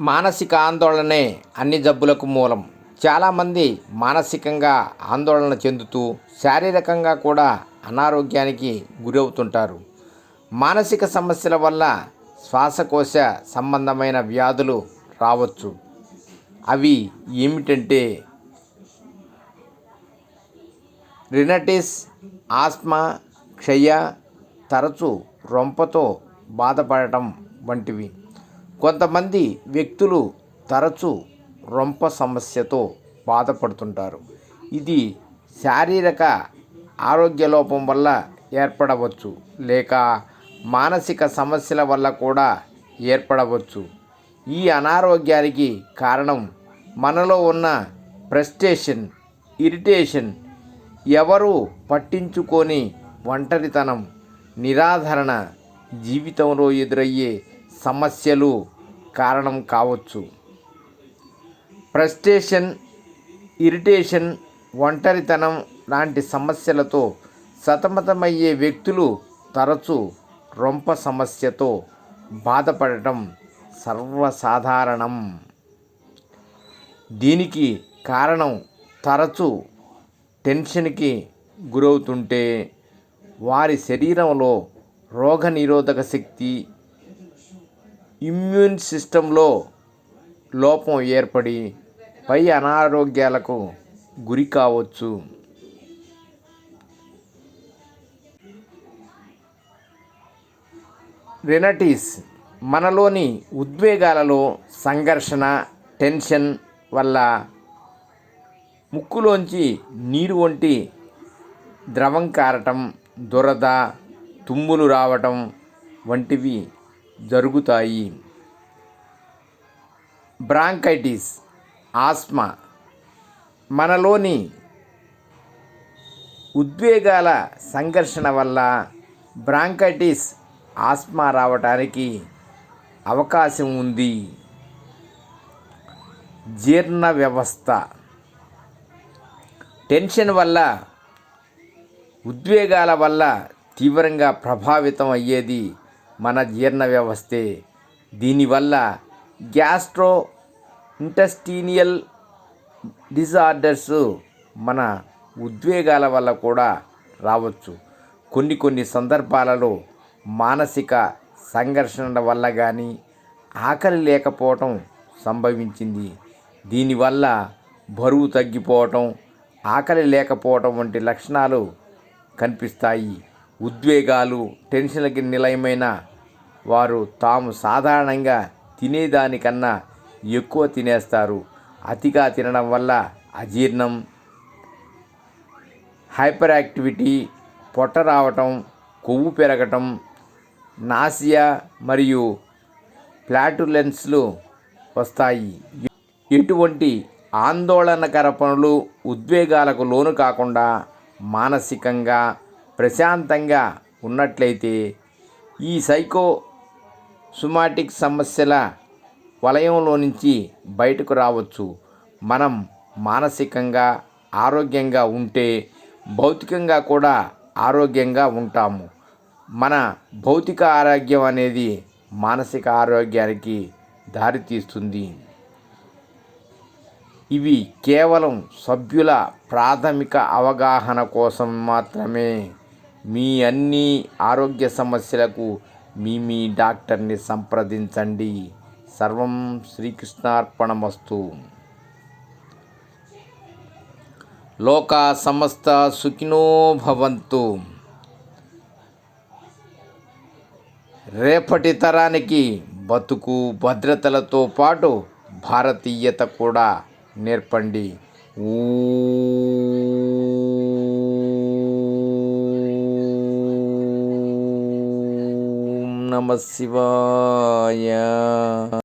మానసిక ఆందోళనే అన్ని జబ్బులకు మూలం. చాలామంది మానసికంగా ఆందోళన చెందుతూ శారీరకంగా కూడా అనారోగ్యానికి గురవుతుంటారు. మానసిక సమస్యల వల్ల శ్వాసకోశ సంబంధమైన వ్యాధులు రావచ్చు. అవి ఏమిటంటే రినటిస్ ఆస్మా క్షయ తరచు రొంపతో బాధపడటం వంటివి. కొంతమంది వ్యక్తులు తరచు రొంప సమస్యతో బాధపడుతుంటారు. ఇది శారీరక ఆరోగ్య లోపం వల్ల ఏర్పడవచ్చు లేక మానసిక సమస్యల వల్ల కూడా ఏర్పడవచ్చు. ఈ అనారోగ్యానికి కారణం మనలో ఉన్న ప్రెస్టేషన్ ఇరిటేషన్ ఎవరు పట్టించుకొని ఒంటరితనం నిరాధరణ జీవితంలో ఎదురయ్యే సమస్యలు కారణం కావచ్చు. ఫ్రస్ట్రేషన్ ఇరిటేషన్ ఒంటరితనం లాంటి సమస్యలతో సతమతమయ్యే వ్యక్తులు తరచూ రొంప సమస్యతో బాధపడటం సర్వసాధారణం. దీనికి కారణం తరచూ టెన్షన్కి గురవుతుంటే వారి శరీరంలో రోగనిరోధక శక్తి ఇమ్యూన్ సిస్టంలో లోపం ఏర్పడి పై అనారోగ్యాలకు గురి కావచ్చు. రెనటిస్ మనలోని ఉద్వేగాలలో సంఘర్షణ టెన్షన్ వల్ల ముక్కులోంచి నీరు వంటి ద్రవం కారటం దురద తుమ్ములు రావటం వంటివి జరుగుతాయి. బ్రాంకైటిస్ ఆస్మా మనలోని ఉద్వేగాల సంఘర్షణ వల్ల బ్రాంకైటిస్ ఆస్మా రావటానికి అవకాశం ఉంది. జీర్ణ వ్యవస్థ. టెన్షన్ వల్ల ఉద్వేగాల వల్ల తీవ్రంగా ప్రభావితం అయ్యేది మన జీర్ణ వ్యవస్థే. దీనివల్ల గ్యాస్ట్రో ఇంటెస్టీనియల్ డిజార్డర్స్ మన ఉద్వేగాల వల్ల కూడా రావచ్చు. కొన్ని కొన్ని సందర్భాలలో మానసిక సంఘర్షణల వల్ల కానీ ఆకలి లేకపోవటం సంభవించింది. దీనివల్ల బరువు తగ్గిపోవటం ఆకలి లేకపోవటం వంటి లక్షణాలు కనిపిస్తాయి. ఉద్వేగాలు టెన్షన్లకి నిలయమైన వారు తాము సాధారణంగా తినేదానికన్నా ఎక్కువ తినేస్తారు. అతిగా తినడం వల్ల అజీర్ణం హైపర్ యాక్టివిటీ పొట్ట రావటం కొవ్వు పెరగటం నాసియా మరియు ప్లాటులెన్స్లు వస్తాయి. ఎటువంటి ఆందోళనకర పనులు ఉద్వేగాలకు లోను కాకుండా మానసికంగా ప్రశాంతంగా ఉన్నట్లయితే ఈ సైకో సుమాటిక్ సమస్యల వలయంలో నుంచి బయటకు రావచ్చు. మనం మానసికంగా ఆరోగ్యంగా ఉంటే భౌతికంగా కూడా ఆరోగ్యంగా ఉంటాము. మన భౌతిక ఆరోగ్యం అనేది మానసిక ఆరోగ్యానికి దారితీస్తుంది ఇవి కేవలం సభ్యుల ప్రాథమిక అవగాహన కోసం మాత్రమే మీ అన్ని ఆరోగ్య సమస్యలకు మీ మీ డాక్టర్ని సంప్రదించండి. సర్వం శ్రీకృష్ణార్పణమస్తు. లోక సమస్త సుఖినో భవంతు. రేపటి తరానికి బతుకు భద్రతలతో పాటు భారతీయత కూడా నేర్పండి. ఊ నమ శివాయ